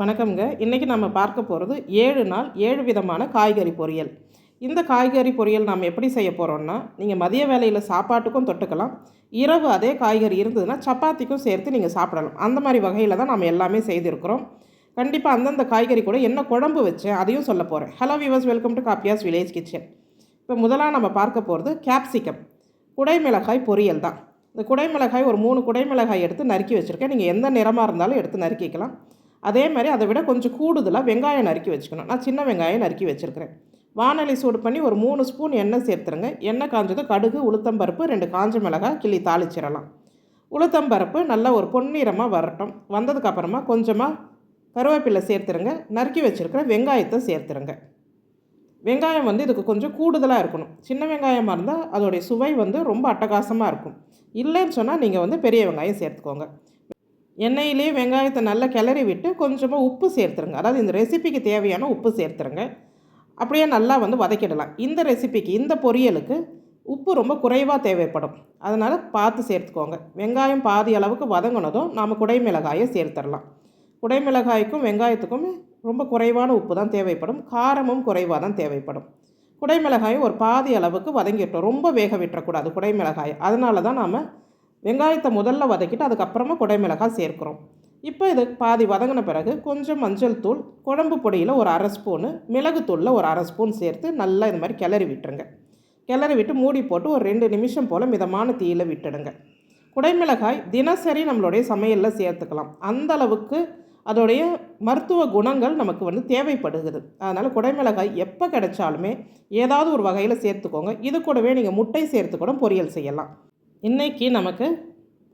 வணக்கம்ங்க. இன்றைக்கி நம்ம பார்க்க போகிறது ஏழு நாள் ஏழு விதமான காய்கறி பொரியல். இந்த காய்கறி பொரியல் நாம் எப்படி செய்ய போகிறோம்னா நீங்கள் மதிய வேலையில் சாப்பாட்டுக்கும் தொட்டுக்கலாம். இரவு அதே காய்கறி இருந்ததுன்னா சப்பாத்திக்கும் சேர்த்து நீங்கள் சாப்பிடலாம். அந்த மாதிரி வகையில் தான் நம்ம எல்லாமே செய்திருக்கிறோம். கண்டிப்பாக அந்தந்த காய்கறி கூட என்ன குழம்பு வச்சேன் அதையும் சொல்ல போகிறேன் hello viewers welcome to Kappiya's village kitchen இப்போ முதலாக நம்ம பார்க்க போகிறது கேப்சிகம் குடைமிளகாய் பொரியல் தான். இந்த குடைமிளகாய் ஒரு மூணு குடைமிளகாய் எடுத்து நறுக்கி வச்சுருக்கேன். நீங்கள் எந்த நிறமாக இருந்தாலும் எடுத்து நறுக்கிக்கலாம். அதே மாதிரி அதை விட கொஞ்சம் கூடுதலாக வெங்காயம் நறுக்கி வச்சுக்கணும். நான் சின்ன வெங்காயம் நறுக்கி வச்சுருக்கிறேன். வானொலி சூடு பண்ணி ஒரு மூணு ஸ்பூன் எண்ணெய் சேர்த்துருங்க. எண்ணெய் காஞ்சதும் கடுகு உளுத்தம்பருப்பு ரெண்டு காஞ்ச மிளகாய் கிள்ளி தாளிச்சிடலாம். உளுத்தம்பருப்பு நல்லா ஒரு பொன்னிறமாக வரட்டும். வந்ததுக்கப்புறமா கொஞ்சமாக கருவேப்பிலை சேர்த்துருங்க. நறுக்கி வச்சுருக்கிற வெங்காயத்தை சேர்த்துருங்க. வெங்காயம் வந்து இதுக்கு கொஞ்சம் கூடுதலாக இருக்கணும். சின்ன வெங்காயமாக இருந்தால் அதோடைய சுவை வந்து ரொம்ப அட்டகாசமாக இருக்கும். இல்லைன்னு சொன்னால் நீங்கள் வந்து பெரிய வெங்காயம் சேர்த்துக்கோங்க. எண்ணெயிலேயே வெங்காயத்தை நல்லா கிளறி விட்டு கொஞ்சமாக உப்பு சேர்த்துருங்க. அதாவது இந்த ரெசிபிக்கு தேவையான உப்பு சேர்த்துருங்க. அப்படியே நல்லா வந்து வதக்கிடலாம். இந்த ரெசிபிக்கு இந்த பொரியலுக்கு உப்பு ரொம்ப குறைவாக தேவைப்படும். அதனால் பார்த்து சேர்த்துக்கோங்க. வெங்காயம் பாதி அளவுக்கு வதங்கினதும் நாம் குடைமிளகாயை சேர்த்துடலாம். குடைமிளகாய்க்கும் வெங்காயத்துக்கும் ரொம்ப குறைவான உப்பு தான் தேவைப்படும். காரமும் குறைவாக தான் தேவைப்படும். குடைமிளகாயும் ஒரு பாதி அளவுக்கு வதங்கிட்டோம். ரொம்ப வேக விட்டுறக்கூடாது குடைமிளகாய். அதனால தான் நாம் வெங்காயத்தை முதல்ல வதக்கிட்டு அதுக்கப்புறமா குடைமிளகாய் சேர்க்குறோம். இப்போ இது பாதி வதங்கின பிறகு கொஞ்சம் மஞ்சள் தூள் குழம்பு பொடியில் ஒரு அரை ஸ்பூனு மிளகுத்தூளில் ஒரு அரை ஸ்பூன் சேர்த்து நல்லா இது மாதிரி கிளறி விட்டுருங்க. கிளறி விட்டு மூடி போட்டு ஒரு ரெண்டு நிமிஷம் போல் மிதமான தீயில் விட்டுடுங்க. குடைமிளகாய் தினசரி நம்மளுடைய சமையலில் சேர்த்துக்கலாம். அந்த அளவுக்கு அதோடைய மருத்துவ குணங்கள் நமக்கு வந்து தேவைப்படுகிறது. அதனால் குடைமிளகாய் எப்போ கிடைச்சாலுமே ஏதாவது ஒரு வகையில் சேர்த்துக்கோங்க. இது கூடவே நீங்கள் முட்டை சேர்த்து கூட பொரியல் செய்யலாம். இன்றைக்கி நமக்கு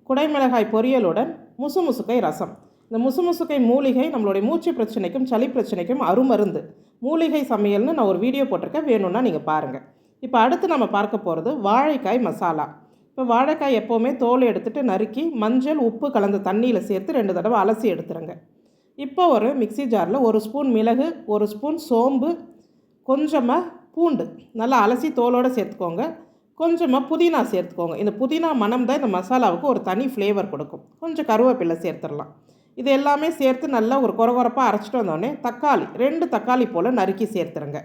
குடைமிளகாய் பொரியலுடன் முசுமுசுக்கை ரசம். இந்த முசுமுசுக்கை மூலிகை நம்மளுடைய மூச்சு பிரச்சனைக்கும் சளி பிரச்சனைக்கும் அருமருந்து. மூலிகை சமையல்னு நான் ஒரு வீடியோ போட்டிருக்கேன். வேணும்னா நீங்கள் பாருங்கள் இப்போ அடுத்து நம்ம பார்க்க போகிறது வாழைக்காய் மசாலா. இப்போ வாழைக்காய் எப்போவுமே தோல் எடுத்துகிட்டு நறுக்கி மஞ்சள் உப்பு கலந்த தண்ணியில் சேர்த்து ரெண்டு தடவை அலசி எடுத்துருங்க. இப்போ ஒரு மிக்சி ஜாரில் ஒரு ஸ்பூன் மிளகு ஒரு ஸ்பூன் சோம்பு கொஞ்சமாக பூண்டு. நல்லா அலசி தோலோடு சேர்த்துக்கோங்க. கொஞ்சமாக புதினா சேர்த்துக்கோங்க. இந்த புதினா மனம் தான் இந்த மசாலாவுக்கு ஒரு தனி ஃப்ளேவர் கொடுக்கும். கொஞ்சம் கருவேப்பிலை சேர்த்துடலாம். இது எல்லாமே சேர்த்து நல்லா ஒரு குறகுறப்பாக அரைச்சிட்டு வந்தோடனே தக்காளி ரெண்டு தக்காளி போல் நறுக்கி சேர்த்துருங்க.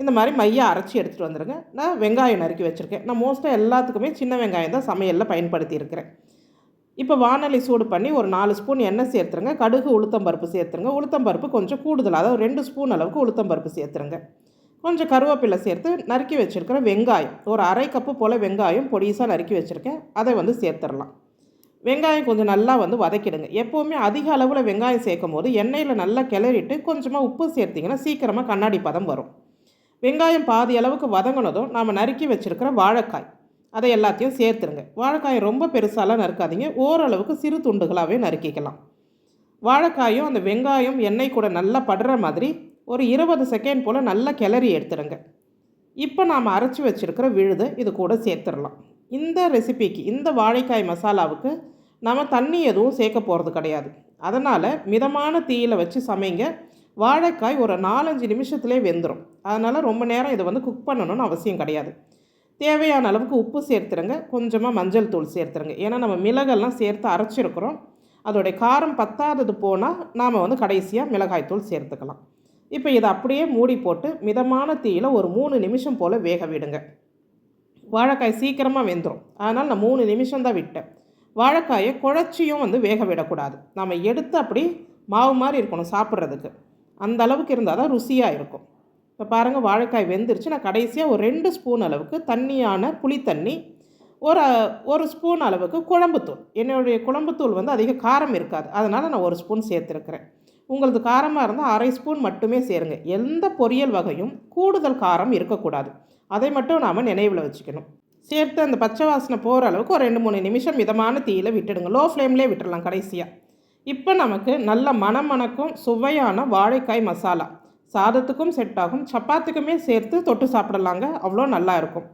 இந்த மாதிரி மையாக அரைச்சி எடுத்துகிட்டு வந்துடுங்க நான் வெங்காயம் நறுக்கி வச்சுருக்கேன். நான் மோஸ்ட்டாக எல்லாத்துக்குமே சின்ன வெங்காயம் தான் சமையலில் பயன்படுத்தியிருக்கிறேன். இப்போ வானொலி சூடு பண்ணி ஒரு நாலு ஸ்பூன் எண்ணெய் சேர்த்துருங்க. கடுகு உளுத்தம்பருப்பு சேர்த்துருங்க. உளுத்தம்பருப்பு கொஞ்சம் கூடுதலாக அதாவது ரெண்டு ஸ்பூன் அளவுக்கு உளுத்தம்பருப்பு சேர்த்துருங்க. கொஞ்சம் கருவேப்பிலை சேர்த்து நறுக்கி வச்சுருக்கிற வெங்காயம். ஒரு அரை கப்பு போல் வெங்காயம் பொடிசாக நறுக்கி வச்சுருக்கேன். அதை வந்து சேர்த்துடலாம். வெங்காயம் கொஞ்சம் நல்லா வந்து வதக்கிடுங்க. எப்போவுமே அதிக அளவில் வெங்காயம் சேர்க்கும் போது எண்ணெயில் நல்லா கிளறிட்டு கொஞ்சமாக உப்பு சேர்த்திங்கன்னா சீக்கிரமாக கண்ணாடி பதம் வரும். வெங்காயம் பாதி அளவுக்கு வதங்கினதும் நாம் நறுக்கி வச்சுருக்கிற வாழைக்காய். அதை எல்லாத்தையும் சேர்த்துருங்க வாழைக்காயை ரொம்ப பெருசாலாம் நறுக்காதீங்க. ஓரளவுக்கு சிறு துண்டுகளாகவே நறுக்கிக்கலாம். வாழைக்காயும் அந்த வெங்காயம் எண்ணெய் கூட நல்லா படுற மாதிரி ஒரு இருபது செகண்ட் போல் நல்லா கிளறி எடுத்துடுங்க. இப்போ நாம் அரைச்சி வச்சுருக்கிற விழுது இது கூட சேர்த்துடலாம். இந்த ரெசிபிக்கு இந்த வாழைக்காய் மசாலாவுக்கு நம்ம தண்ணி எதுவும் சேர்க்க போகிறது கிடையாது. அதனால் மிதமான தீயில் வச்சு சமைங்க. வாழைக்காய் ஒரு நாலஞ்சு நிமிஷத்துலேயே வெந்துடும் அதனால் ரொம்ப நேரம் இதை வந்து குக் பண்ணணும்னு அவசியம் கிடையாது. தேவையான அளவுக்கு உப்பு சேர்த்துருங்க கொஞ்சமாக மஞ்சள் தூள் சேர்த்துருங்க ஏன்னா நம்ம மிளகெல்லாம் சேர்த்து அரைச்சிருக்கிறோம். அதோடைய காரம் பத்தாதது போனால் நாம் வந்து கடைசியாக மிளகாய் தூள் சேர்த்துக்கலாம். இப்போ இதை அப்படியே மூடி போட்டு மிதமான தீயில் ஒரு மூணு நிமிஷம் போல் வேக விடுங்க. வாழைக்காய் சீக்கிரமாக வெந்துடும் அதனால் நான் மூணு நிமிஷம் தான் விட்டேன். வாழைக்காயை குழச்சியும் வந்து வேக விடக்கூடாது. நம்ம எடுத்து அப்படி மாவு மாதிரி இருக்கணும் சாப்பிட்றதுக்கு. அந்த அளவுக்கு இருந்தால் தான் ருசியாக இருக்கும். இப்போ பாருங்கள் வாழைக்காய் வெந்துருச்சு. நான் கடைசியாக ஒரு ரெண்டு ஸ்பூன் அளவுக்கு தண்ணியான புளித்தண்ணி ஒரு ஒரு ஸ்பூன் அளவுக்கு குழம்புத்தூள். என்னுடைய குழம்புத்தூள் வந்து அதிக காரம் இருக்காது. அதனால் நான் ஒரு ஸ்பூன் சேர்த்துருக்குறேன். உங்களது காரமாக இருந்தால் அரை ஸ்பூன் மட்டுமே சேருங்க. எந்த பொரியல் வகையும் கூடுதல் காரம் இருக்கக்கூடாது. அதை மட்டும் நாம் நினைவில் வச்சுக்கணும். சேர்த்து அந்த பச்சை வாசனை போகிற அளவுக்கு ஒரு ரெண்டு மூணு நிமிஷம் மிதமான தீயில் விட்டுடுங்க. லோ ஃப்ளேம்லேயே விட்டுடலாம் கடைசியாக இப்போ நமக்கு நல்ல மணமணக்கும் சுவையான வாழைக்காய் மசாலா. சாதத்துக்கும் செட் ஆகும். சப்பாத்துக்குமே சேர்த்து தொட்டு சாப்பிடலாங்க. அவ்வளோ நல்லா இருக்கும்.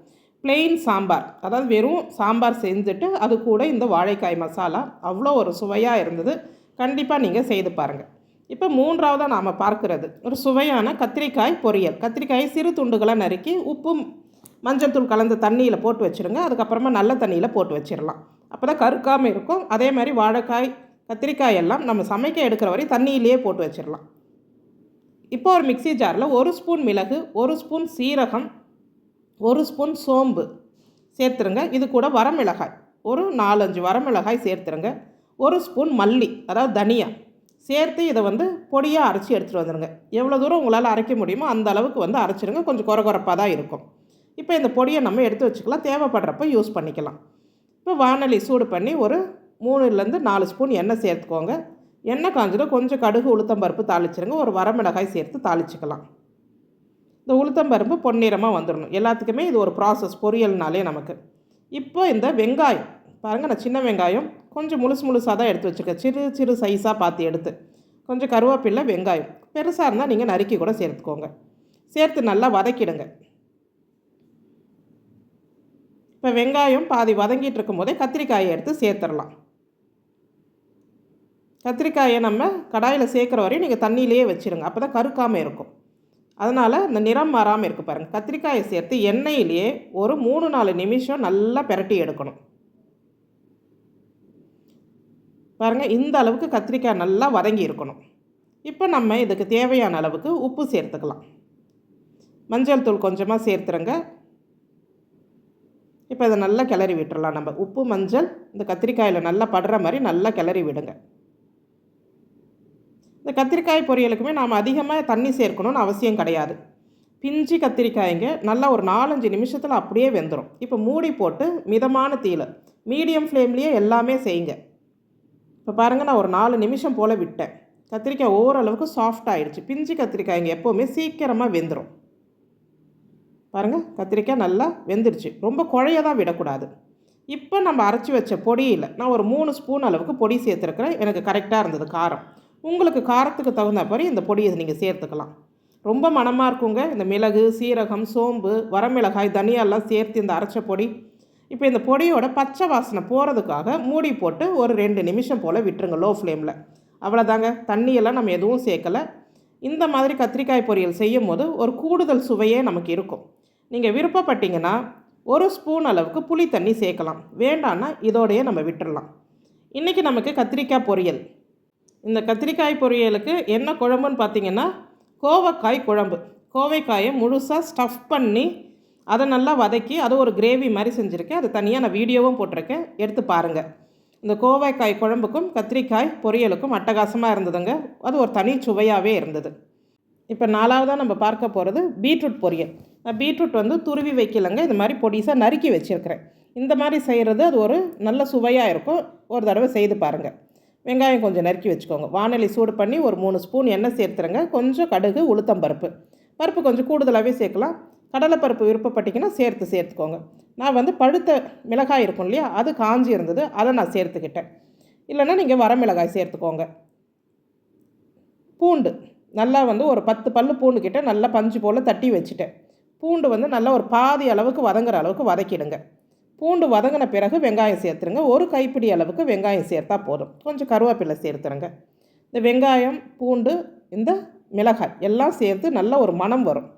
பிளெயின் சாம்பார். அதாவது வெறும் சாம்பார் செஞ்சுட்டு அது கூட இந்த வாழைக்காய் மசாலா. அவ்வளோ ஒரு சுவையாக இருந்தது. கண்டிப்பாக நீங்கள் செய்து பாருங்கள் இப்போ மூன்றாவதாக நாம் பார்க்குறது. ஒரு சுவையான கத்திரிக்காய் பொரியல். கத்திரிக்காயை சிறு துண்டுகளாக நறுக்கி உப்பு மஞ்சள் தூள் கலந்த தண்ணியில் போட்டு வச்சுருங்க. அதுக்கப்புறமா நல்ல தண்ணியில் போட்டு வச்சிடலாம் அப்போ தான் கருக்காமல் இருக்கும். அதே மாதிரி வாழைக்காய் கத்திரிக்காய் எல்லாம் நம்ம சமைக்க எடுக்கிற வரை தண்ணியிலேயே போட்டு வச்சிடலாம் இப்போ ஒரு மிக்ஸி ஜாரில் ஒரு ஸ்பூன் மிளகு ஒரு ஸ்பூன் சீரகம் ஒரு ஸ்பூன் சோம்பு சேர்த்துருங்க. இது கூட வரமிளகாய். ஒரு நாலஞ்சு வரமிளகாய் சேர்த்துருங்க. ஒரு ஸ்பூன் மல்லி அதாவது தனியா. சேர்த்து இதை வந்து பொடியாக அரைச்சி எடுத்துகிட்டு வந்துடுங்க எவ்வளோ தூரம் உங்களால் அரைக்க முடியுமோ அந்த அளவுக்கு வந்து அரைச்சிடுங்க கொஞ்சம் குறகுறப்பாக தான் இருக்கும். இப்போ இந்த பொடியை நம்ம எடுத்து வச்சுக்கலாம். தேவைப்படுறப்ப யூஸ் பண்ணிக்கலாம். இப்போ வானொலி சூடு பண்ணி ஒரு மூணுலேருந்து நாலு ஸ்பூன் எண்ணெய் சேர்த்துக்கோங்க. எண்ணெய் காஞ்சதும் கொஞ்சம் கடுகு உளுத்தம்பருப்பு தாளிச்சிருங்க. ஒரு வரமிளகாய் சேர்த்து தாளிச்சிக்கலாம். இந்த உளுத்தம்பருப்பு பொன்னிறமாக வந்துடணும். எல்லாத்துக்குமே இது ஒரு ப்ராசஸ் பொரியல்னாலே நமக்கு. இப்போ இந்த வெங்காயம். பாருங்கள் நான் சின்ன வெங்காயம். கொஞ்சம் முழுசு முழுசாக தான் எடுத்து வச்சுருக்கேன் சிறு சிறு சைஸாக பார்த்து எடுத்து. கொஞ்சம் கருவேப்பில்லை வெங்காயம். பெருசாக இருந்தால் நீங்கள் நறுக்கி கூட சேர்த்துக்கோங்க. சேர்த்து நல்லா வதக்கிடுங்க. இப்போ வெங்காயம் பாதி வதங்கிட்டு இருக்கும் போதே கத்திரிக்காயை எடுத்து சேர்த்துடலாம். கத்திரிக்காயை நம்ம கடாயில் சேர்க்குற வரையும் நீங்கள் தண்ணியிலேயே வச்சுருங்க. அப்போ தான் கருக்காமல் இருக்கும். அதனால் இந்த நிறம் மாறாமல் இருக்குது பாருங்கள் கத்திரிக்காயை சேர்த்து எண்ணெயிலேயே ஒரு மூணு நாலு நிமிஷம் நல்லா பெரட்டி எடுக்கணும். பாருங்கள் இந்த அளவுக்கு கத்திரிக்காய் நல்லா வதங்கி இருக்கணும். இப்போ நம்ம இதுக்கு தேவையான அளவுக்கு உப்பு சேர்த்துக்கலாம். மஞ்சள் தூள் கொஞ்சமாக சேர்த்துருங்க. இப்போ இதை நல்லா கிளறி விட்டுறலாம் நம்ம. உப்பு மஞ்சள் இந்த கத்திரிக்காயில் நல்லா படுற மாதிரி நல்லா கிளறி விடுங்க. இந்த கத்திரிக்காய் பொரியலுக்குமே நாம் அதிகமாக தண்ணி சேர்க்கணும்னு அவசியம் கிடையாது. பிஞ்சு கத்திரிக்காய்ங்க நல்லா ஒரு நாலஞ்சு நிமிஷத்தில் அப்படியே வெந்துடும் இப்போ மூடி போட்டு மிதமான தீயில் மீடியம் ஃப்ளேம்லேயே எல்லாமே செய்யுங்க. இப்போ பாருங்கள் நான் ஒரு நாலு நிமிஷம் போல் விட்டேன். கத்திரிக்காய் ஓரளவுக்கு சாஃப்ட் ஆகிடுச்சு பிஞ்சு கத்திரிக்காய் இங்கே எப்போவுமே சீக்கிரமாக வெந்துடும் பாருங்கள் கத்திரிக்காய் நல்லா வெந்துருச்சு. ரொம்ப குழைய தான் விடக்கூடாது. இப்போ நம்ம அரைச்சி வச்ச பொடியில் நான் ஒரு மூணு ஸ்பூன் அளவுக்கு பொடி சேர்த்துருக்குறேன். எனக்கு கரெக்டாக இருந்தது காரம். உங்களுக்கு காரத்துக்கு தகுந்த மாதிரி இந்த பொடியை நீங்கள் சேர்த்துக்கலாம். ரொம்ப மணமாக இருக்குங்க. இந்த மிளகு சீரகம் சோம்பு வரமிளகாய் தனியாலாம் சேர்த்து இந்த அரைச்ச பொடி. இப்போ இந்த பொடியோட பச்சை வாசனை போகிறதுக்காக மூடி போட்டு ஒரு ரெண்டு நிமிஷம் போல் விட்டுருங்க லோ. ஃப்ளேமில் அவ்வளோதாங்க தண்ணியெல்லாம் நம்ம எதுவும் சேர்க்கலை. இந்த மாதிரி கத்திரிக்காய் பொரியல் செய்யும் போது ஒரு கூடுதல் சுவையே நமக்கு இருக்கும். நீங்கள் விருப்பப்பட்டீங்கன்னா ஒரு ஸ்பூன் அளவுக்கு புளி தண்ணி சேர்க்கலாம். வேண்டான்னா இதோடையே நம்ம விட்டுறலாம். இன்றைக்கி நமக்கு கத்திரிக்காய் பொரியல். இந்த கத்திரிக்காய் பொரியலுக்கு என்ன குழம்புன்னு பார்த்தீங்கன்னா கோவக்காய் குழம்பு. கோவைக்காயை முழுசாக ஸ்டஃப் பண்ணி அதை நல்லா வதக்கி அது ஒரு கிரேவி மாதிரி செஞ்சுருக்கேன். அது தனியாக நான் வீடியோவும் போட்டிருக்கேன். எடுத்து பாருங்கள் இந்த கோவைக்காய் குழம்புக்கும் கத்திரிக்காய் பொரியலுக்கும் அட்டகாசமாக இருந்ததுங்க. அது ஒரு தனி சுவையாகவே இருந்தது. இப்போ நாலாவதாக நம்ம பார்க்க போகிறது பீட்ரூட் பொரியல். நான் பீட்ரூட் வந்து துருவி வைக்கலங்க. இது மாதிரி பொடிசாக நறுக்கி வச்சுருக்கிறேன். இந்த மாதிரி செய்கிறது அது ஒரு நல்ல சுவையாக இருக்கும். ஒரு தடவை செய்து பாருங்கள் வெங்காயம் கொஞ்சம் நறுக்கி வச்சுக்கோங்க. வானொலி சூடு பண்ணி ஒரு மூணு ஸ்பூன் எண்ணெய் சேர்த்துருங்க. கொஞ்சம் கடுகு உளுத்தம் பருப்பு. பருப்பு கொஞ்சம் கூடுதலாகவே சேர்க்கலாம். கடலைப்பருப்பு விருப்பப்பட்டிங்கன்னா சேர்த்து சேர்த்துக்கோங்க. நான் வந்து பழுத்த மிளகாய் இருக்கும் இல்லையா அது காஞ்சி இருந்தது அதை நான் சேர்த்துக்கிட்டேன். இல்லைன்னா நீங்கள் வரமிளகாய் சேர்த்துக்கோங்க. பூண்டு நல்லா வந்து ஒரு பத்து பல்லு பூண்டு கிட்ட நல்லா பஞ்சு போல் தட்டி வச்சுட்டேன். பூண்டு வந்து நல்லா ஒரு பாதி அளவுக்கு வதங்குற அளவுக்கு வதக்கிடுங்க. பூண்டு வதங்கின பிறகு வெங்காயம் சேர்த்துருங்க. ஒரு கைப்பிடி அளவுக்கு வெங்காயம் சேர்த்தா போதும். கொஞ்சம் கருவேப்பிலை சேர்த்துருங்க. இந்த வெங்காயம் பூண்டு இந்த மிளகாய் எல்லாம் சேர்த்து நல்ல ஒரு மணம் வரும்.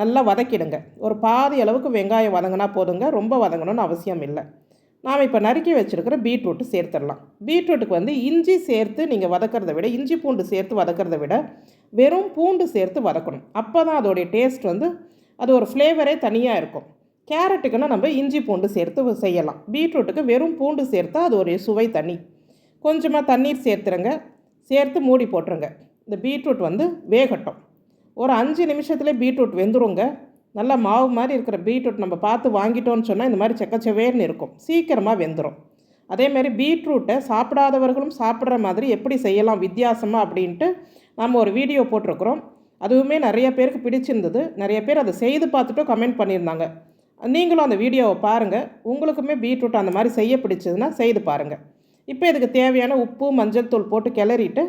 நல்லா வதக்கிடுங்க. ஒரு பாதி அளவுக்கு வெங்காயம் வதங்கினா போதுங்க. ரொம்ப வதங்கணும்னு அவசியம் இல்லை. நாம் இப்போ நறுக்கி வச்சுருக்கிற பீட்ரூட்டு சேர்த்துடலாம். பீட்ரூட்டுக்கு வந்து இஞ்சி சேர்த்து நீங்கள் வதக்கிறத விட இஞ்சி பூண்டு சேர்த்து வதக்கிறத விட வெறும் பூண்டு சேர்த்து வதக்கணும். அப்போ தான் அதோடைய டேஸ்ட் வந்து அது ஒரு ஃப்ளேவரே தனியாக இருக்கும். கேரட்டுக்குன்னா நம்ம இஞ்சி பூண்டு சேர்த்து செய்யலாம். பீட்ரூட்டுக்கு வெறும் பூண்டு சேர்த்தா அது ஒரு சுவை தனி. கொஞ்சமாக தண்ணீர் சேர்த்துருங்க. சேர்த்து மூடி போட்டுருங்க. இந்த பீட்ரூட் வந்து வேகட்டும். ஒரு அஞ்சு நிமிஷத்துலேயே பீட்ரூட் வெந்துருங்க. நல்லா மாவு மாதிரி இருக்கிற பீட்ரூட் நம்ம பார்த்து வாங்கிட்டோன்னு சொன்னால் இந்த மாதிரி செக்கச்சவேர்னு இருக்கும். சீக்கிரமாக வெந்துடும் அதேமாதிரி பீட்ரூட்டை சாப்பிடாதவர்களும் சாப்பிட்ற மாதிரி எப்படி செய்யலாம் வித்தியாசமாக அப்படின்ட்டு நம்ம ஒரு வீடியோ போட்டிருக்கிறோம். அதுவுமே நிறைய பேருக்கு பிடிச்சிருந்தது. நிறைய பேர் அதை செய்து பார்த்துட்டும் கமெண்ட் பண்ணியிருந்தாங்க. நீங்களும் அந்த வீடியோவை பாருங்கள் உங்களுக்குமே பீட்ரூட் அந்த மாதிரி செய்ய பிடிச்சதுன்னா செய்து பாருங்கள் இப்போ இதுக்கு தேவையான உப்பு மஞ்சள் தூள் போட்டு கிளறிட்டு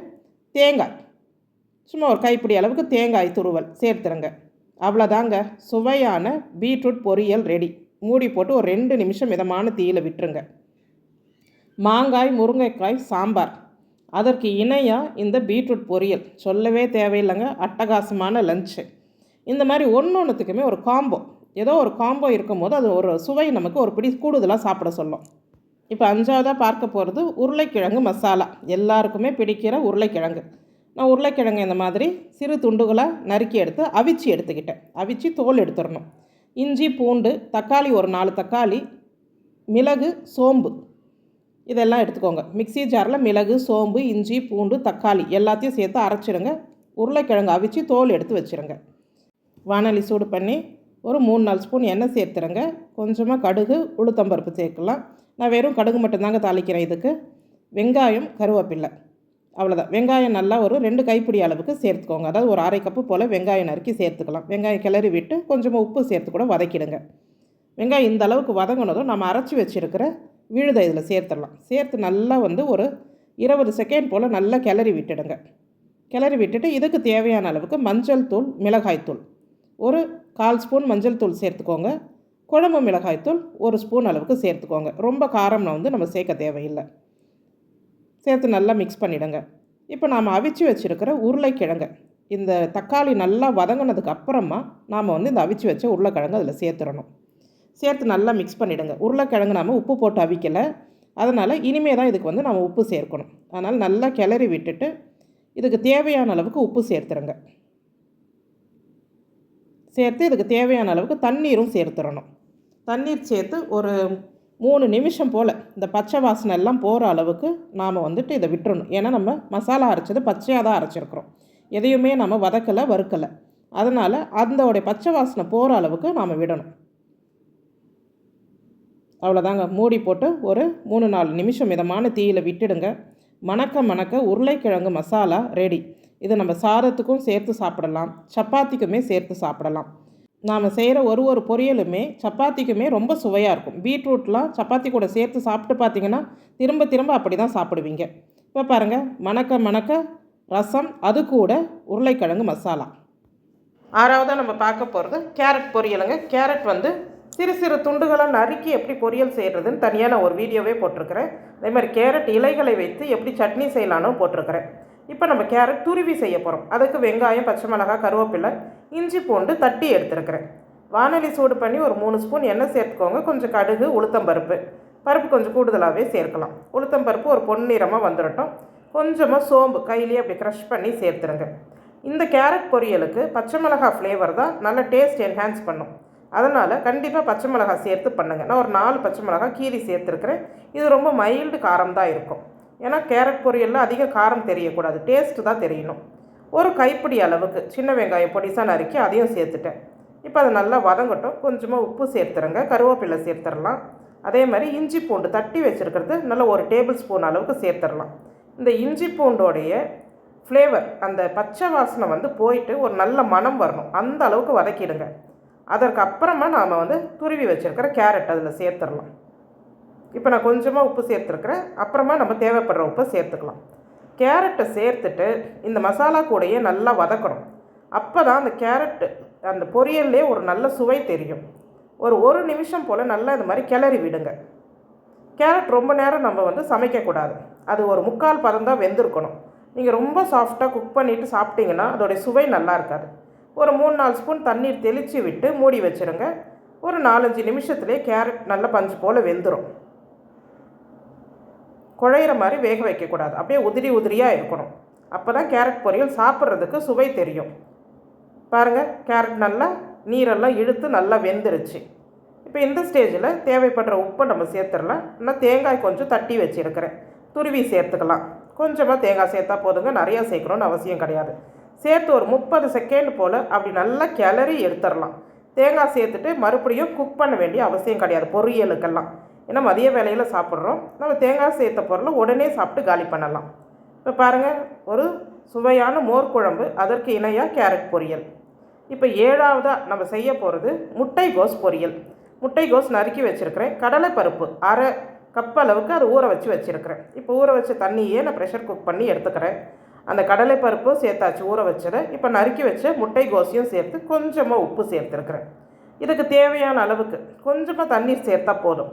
தேங்காய். சும்மா ஒரு கைப்பிடி அளவுக்கு தேங்காய் துருவல் சேர்த்துருங்க அவ்வளோதாங்க சுவையான பீட்ரூட் பொரியல் ரெடி. மூடி போட்டு ஒரு ரெண்டு நிமிஷம் மிதமான தீயில் விட்டுருங்க. மாங்காய் முருங்கைக்காய் சாம்பார். அதற்கு இணையாக இந்த பீட்ரூட் பொரியல். சொல்லவே தேவையில்லைங்க அட்டகாசமான லஞ்சு. இந்த மாதிரி ஒன்று ஒன்றுத்துக்குமே ஒரு காம்போ. ஏதோ ஒரு காம்போ இருக்கும் போது அது ஒரு சுவை நமக்கு ஒரு பிடி கூடுதலாக சாப்பிட சொல்லும். இப்போ அஞ்சாவதாக பார்க்க போகிறது உருளைக்கிழங்கு மசாலா. எல்லாருக்குமே பிடிக்கிற உருளைக்கிழங்கு. நான் உருளைக்கிழங்கு இந்த மாதிரி சிறு துண்டுகளாக நறுக்கி எடுத்து அவிச்சு எடுத்துக்கிட்டேன். அவிச்சு தோல் எடுத்துடணும். இஞ்சி பூண்டு தக்காளி ஒரு நாலு தக்காளி மிளகு சோம்பு. இதெல்லாம் எடுத்துக்கோங்க. மிக்ஸி ஜாரில் மிளகு சோம்பு இஞ்சி பூண்டு தக்காளி எல்லாத்தையும் சேர்த்து அரைச்சிடுங்க. உருளைக்கிழங்கு அவிச்சு தோல் எடுத்து வச்சுருங்க. வானொலி சூடு பண்ணி ஒரு மூணு நாலு ஸ்பூன் எண்ணெய் சேர்த்துருங்க கொஞ்சமாக கடுகு உளுத்தம்பருப்பு சேர்க்கலாம். நான் வெறும் கடுகு மட்டும்தாங்க தாளிக்கிறேன் இதுக்கு. வெங்காயம் கருவேப்பில்லை அவ்வளோதான் வெங்காயம் நல்லா ஒரு ரெண்டு கைப்பிடி அளவுக்கு சேர்த்துக்கோங்க. அதாவது ஒரு அரை கப்பு போல் வெங்காயம் நறுக்கி சேர்த்துக்கலாம். வெங்காயம் கிளறி விட்டு கொஞ்சமாக உப்பு சேர்த்து கூட வதக்கிடுங்க. வெங்காயம் இந்த அளவுக்கு வதங்கினதும் நம்ம அரைச்சி வச்சுருக்கிற விழுதை இதில் சேர்த்துடலாம். சேர்த்து நல்லா வந்து ஒரு இருபது செகண்ட் போல் நல்லா கிளறி விட்டுடுங்க. கிளறி விட்டுட்டு இதுக்கு தேவையான அளவுக்கு மஞ்சள் தூள் மிளகாய் தூள். ஒரு கால் ஸ்பூன் மஞ்சள் தூள் சேர்த்துக்கோங்க. குழம்பு மிளகாய்த்தூள் ஒரு ஸ்பூன் அளவுக்கு சேர்த்துக்கோங்க. ரொம்ப காரம்னா வந்து நம்ம சேர்க்க தேவையில்லை. சேர்த்து நல்லா மிக்ஸ் பண்ணிவிடுங்க இப்போ நாம் அவிச்சு வச்சுருக்கிற உருளைக்கிழங்கு. இந்த தக்காளி நல்லா வதங்கினதுக்கு அப்புறமா நாம் வந்து இந்த அவிச்சு வச்ச உருளைக்கிழங்கு அதில் சேர்த்துடணும். சேர்த்து நல்லா மிக்ஸ் பண்ணிவிடுங்க உருளைக்கிழங்கு நாம் உப்பு போட்டு அவிக்கலை. அதனால் இனிமே தான் இதுக்கு வந்து நம்ம உப்பு சேர்க்கணும். அதனால் நல்லா கிளறி விட்டுட்டு இதுக்கு தேவையான அளவுக்கு உப்பு சேர்த்துருங்க. சேர்த்து இதுக்கு தேவையான அளவுக்கு தண்ணீரும் சேர்த்துடணும். தண்ணீர் சேர்த்து ஒரு மூணு நிமிஷம் போல் இந்த பச்சை வாசனை எல்லாம் போகிற அளவுக்கு நாம் வந்துட்டு இதை விட்டுறணும். ஏன்னா நம்ம மசாலா அரைச்சது பச்சையாக தான் அரைச்சிருக்கிறோம். எதையுமே நம்ம வதக்கலை வறுக்கலை. அதனால் அதோடைய பச்சை வாசனை போகிற அளவுக்கு நாம் விடணும். அவ்வளோதாங்க மூடி போட்டு ஒரு மூணு நாலு நிமிஷம் மிதமான தீயில் விட்டுடுங்க. மணக்க மணக்க உருளைக்கிழங்கு மசாலா ரெடி இதை நம்ம சாதத்துக்கும் சேர்த்து சாப்பிடலாம். சப்பாத்திக்குமே சேர்த்து சாப்பிடலாம். நாம் செய்கிற ஒரு ஒரு பொரியலுமே சப்பாத்திக்குமே ரொம்ப சுவையாக இருக்கும். பீட்ரூட்லாம் சப்பாத்தி கூட சேர்த்து சாப்பிட்டு பார்த்தீங்கன்னா திரும்ப திரும்ப அப்படி தான் சாப்பிடுவீங்க. இப்போ பாருங்கள் மணக்க மணக்க ரசம் அது கூட உருளைக்கிழங்கு மசாலா. ஆறாவதாக நம்ம பார்க்க போகிறது கேரட் பொரியலுங்க. கேரட் வந்து சிறு சிறு துண்டுகளாக நறுக்கி எப்படி பொரியல் செய்கிறதுன்னு தனியாக நான் ஒரு வீடியோவே போட்டிருக்கிறேன். அதே மாதிரி கேரட் இலைகளை வைத்து எப்படி சட்னி செய்யலான்னு போட்டிருக்கிறேன். இப்போ நம்ம கேரட் துருவி செய்ய போகிறோம் அதுக்கு வெங்காயம் பச்சை மிளகாய் கருவேப்பிலை இஞ்சி பூண்டு தட்டி எடுத்துருக்கிறேன். வானொலி சூடு பண்ணி ஒரு மூணு ஸ்பூன் எண்ணெய் சேர்த்துக்கோங்க. கொஞ்சம் கடுகு உளுத்தம்பருப்பு பருப்பு. கொஞ்சம் கூடுதலாகவே சேர்க்கலாம். உளுத்தம்பருப்பு ஒரு பொன்னிறமாக வந்துடட்டும் கொஞ்சமாக சோம்பு கையிலேயே அப்படி க்ரஷ் பண்ணி சேர்த்துருங்க. இந்த கேரட் பொரியலுக்கு பச்சை மிளகாய் ஃப்ளேவர் தான் நல்ல டேஸ்ட் என்ஹான்ஸ் பண்ணும். அதனால் கண்டிப்பாக பச்சை மிளகாய் சேர்த்து பண்ணுங்கள் நான் ஒரு நாலு பச்சை மிளகாய் கீரி சேர்த்துருக்குறேன். இது ரொம்ப மைல்டு காரம் தான் இருக்கும். ஏன்னா கேரட் பொரியலில் அதிக காரம் தெரியக்கூடாது. டேஸ்ட்டு தான் தெரியணும். ஒரு கைப்பிடி அளவுக்கு சின்ன வெங்காயம் பொடிசாக நறுக்கி அதையும் சேர்த்துட்டேன். இப்போ அதை நல்லா வதங்கட்டும். கொஞ்சமாக உப்பு சேர்த்துருங்க கருவேப்பிலை சேர்த்துடலாம் அதே மாதிரி இஞ்சி பூண்டு தட்டி வச்சுருக்கிறது நல்ல ஒரு டேபிள் ஸ்பூன் அளவுக்கு சேர்த்துடலாம் இந்த இஞ்சி பூண்டோடைய ஃப்ளேவர் அந்த பச்சை வாசனை வந்து போயிட்டு ஒரு நல்ல மனம் வரணும். அந்த அளவுக்கு வதக்கிடுங்க. அதற்கு அப்புறமா நாம் வந்து துருவி வச்சுருக்கிற கேரட் அதில் சேர்த்துடலாம் இப்போ நான் கொஞ்சமாக உப்பு சேர்த்துருக்குறேன். அப்புறமா நம்ம தேவைப்படுற உப்பை சேர்த்துக்கலாம். கேரட்டை சேர்த்துட்டு இந்த மசாலா கூடையே நல்லா வதக்கணும். அப்போ தான் அந்த கேரட்டு அந்த பொரியல்லே ஒரு நல்ல சுவை தெரியும். ஒரு ஒரு நிமிஷம் போல் நல்லா இந்த மாதிரி கிளறி விடுங்க. கேரட் ரொம்ப நேரம் நம்ம வந்து சமைக்கக்கூடாது அது ஒரு முக்கால் பதம் தான் வெந்திருக்கணும். நீங்கள் ரொம்ப சாஃப்டாக குக் பண்ணிவிட்டு சாப்பிட்டீங்கன்னா அதோடைய சுவை நல்லா இருக்காது. ஒரு மூணு நாலு ஸ்பூன் தண்ணீர் தெளித்து விட்டு மூடி வச்சுருங்க. ஒரு நாலஞ்சு நிமிஷத்துலேயே கேரட் நல்லா பஞ்சு போல் வெந்துடும் குழையிற மாதிரி வேக வைக்கக்கூடாது. அப்படியே உதிரி உதிரியாக இருக்கணும். அப்போ தான் கேரட் பொரியல் சாப்பிட்றதுக்கு சுவை தெரியும். பாருங்கள் கேரட் நல்லா நீரெல்லாம் இழுத்து நல்லா வெந்துருச்சு. இப்போ இந்த ஸ்டேஜில் தேவைப்படுற உப்பை நம்ம சேர்த்துடலாம். நான் தேங்காய் கொஞ்சம் தட்டி வச்சுருக்கிறேன். துருவி சேர்த்துக்கலாம். கொஞ்சமாக தேங்காய் சேர்த்தா போதுங்க. நிறையா சேர்க்கணும்னு அவசியம் கிடையாது. சேர்த்து ஒரு முப்பது செகண்ட் போல் அப்படி நல்லா கிளறி எடுத்துடலாம். தேங்காய் சேர்த்துட்டு மறுபடியும் குக் பண்ண வேண்டிய அவசியம் கிடையாது. பொரியலுக்கெல்லாம். ஏன்னா மதிய வேலையில் சாப்பிட்றோம். நம்ம தேங்காய் சேர்த்த பொருளை உடனே சாப்பிட்டு காலி பண்ணலாம். இப்போ பாருங்கள் ஒரு சுவையான மோர் குழம்பு அதற்கு இணையாக கேரட் பொரியல். இப்போ ஏழாவதாக நம்ம செய்ய போகிறது முட்டை கோஸ் பொரியல். முட்டை கோஸ் நறுக்கி வச்சுருக்கிறேன். கடலைப்பருப்பு அரை கப் அளவுக்கு அது ஊற வச்சு வச்சுருக்கிறேன். இப்போ ஊற வச்ச தண்ணியே நான் ப்ரெஷர் குக் பண்ணி எடுத்துக்கிறேன். அந்த கடலைப்பருப்பும் சேர்த்தாச்சு ஊற வச்சதை இப்போ நறுக்கி வச்ச முட்டை கோஸையும் சேர்த்து கொஞ்சமாக உப்பு சேர்த்துருக்குறேன். இதுக்கு தேவையான அளவுக்கு கொஞ்சமாக தண்ணீர் சேர்த்தா போதும்.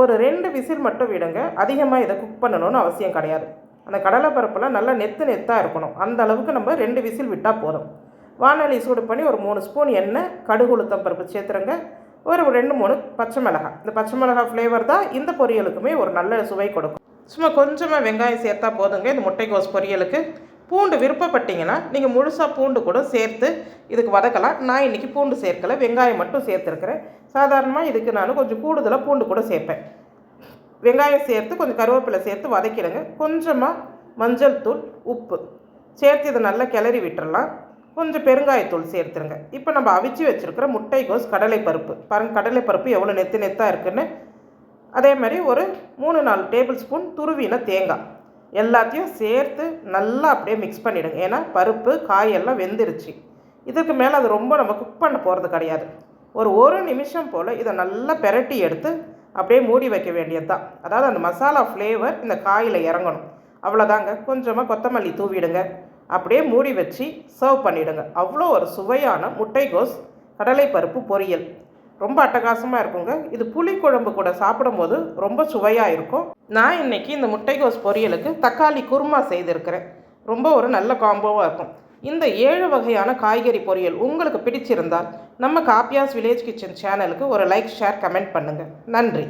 ஒரு ரெண்டு விசில் மட்டும் விடுங்க. அதிகமாக இதை குக் பண்ணணும்னு அவசியம் கிடையாது. அந்த கடலைப்பருப்புலாம் நல்லா நெத்து நெத்தாக இருக்கணும். அந்த அளவுக்கு நம்ம ரெண்டு விசில் விட்டால் போதும். வானொலி சூடு பண்ணி ஒரு மூணு ஸ்பூன் எண்ணெய் கடுகு உளுத்தம் பருப்பு சேர்த்துருங்க. ஒரு ரெண்டு மூணு பச்சை மிளகாய். இந்த பச்சை மிளகாய் ஃப்ளேவர் தான் இந்த பொரியலுக்குமே ஒரு நல்ல சுவை கொடுக்கும். சும்மா கொஞ்சமாக வெங்காயம் சேர்த்தா போதுங்க. இந்த முட்டைக்கோஸ் பொரியலுக்கு. பூண்டு விருப்பப்பட்டீங்கன்னா நீங்கள் முழுசாக பூண்டு கூட சேர்த்து இதுக்கு வதக்கலாம். நான் இன்றைக்கி பூண்டு சேர்க்கலை வெங்காயம் மட்டும் சேர்த்துருக்குறேன். சாதாரணமாக இதுக்கு நான் கொஞ்சம் கூடுதலாக பூண்டு கூட சேர்ப்பேன். வெங்காயம் சேர்த்து கொஞ்சம் கருவேப்பிலை சேர்த்து வதக்கிடுங்க. கொஞ்சமாக மஞ்சள் தூள் உப்பு சேர்த்து இதை நல்லா கிளறி விட்டுறலாம். கொஞ்சம் பெருங்காயத்தூள் சேர்த்துருங்க. இப்போ நம்ம அவிச்சு வச்சுருக்கிற முட்டைகோஸ் கடலைப்பருப்பு. பாருங்க கடலைப்பருப்பு எவ்வளோ நெத்து நெத்தாக இருக்குன்னு. அதே மாதிரி ஒரு மூணு நாலு டேபிள் ஸ்பூன் துருவின தேங்காய். எல்லாத்தையும் சேர்த்து நல்லா அப்படியே மிக்ஸ் பண்ணிவிடுங்க ஏன்னா பருப்பு காயெல்லாம் வெந்துருச்சு. இதுக்கு மேலே அது ரொம்ப நம்ம குக் பண்ண போகிறது கிடையாது. ஒரு ஒரு நிமிஷம் போல் இதை நல்லா பெரட்டி எடுத்து அப்படியே மூடி வைக்க வேண்டியது தான் அதாவது அந்த மசாலா ஃப்ளேவர் இந்த காயில் இறங்கணும். அவ்வளோதாங்க கொஞ்சமாக கொத்தமல்லி தூவிடுங்க. அப்படியே மூடி வச்சு சர்வ் பண்ணிவிடுங்க அவ்வளோ ஒரு சுவையான முட்டைகோஸ் கடலைப்பருப்பு பொரியல். ரொம்ப அட்டகாசமாக இருக்குங்க. இது புளிக்குழம்பு கூட சாப்பிடும்போது ரொம்ப சுவையாக இருக்கும். நான் இன்னைக்கு இந்த முட்டைகோஸ் பொரியலுக்கு தக்காளி குருமா செய்திருக்கிறேன். ரொம்ப ஒரு நல்ல காம்போவாக இருக்கும். இந்த ஏழு வகையான காய்கறி பொரியல் உங்களுக்கு பிடிச்சிருந்தால் நம்ம காப்பியாஸ் வில்லேஜ் கிச்சன் சேனலுக்கு ஒரு லைக் ஷேர் கமெண்ட் பண்ணுங்கள் நன்றி.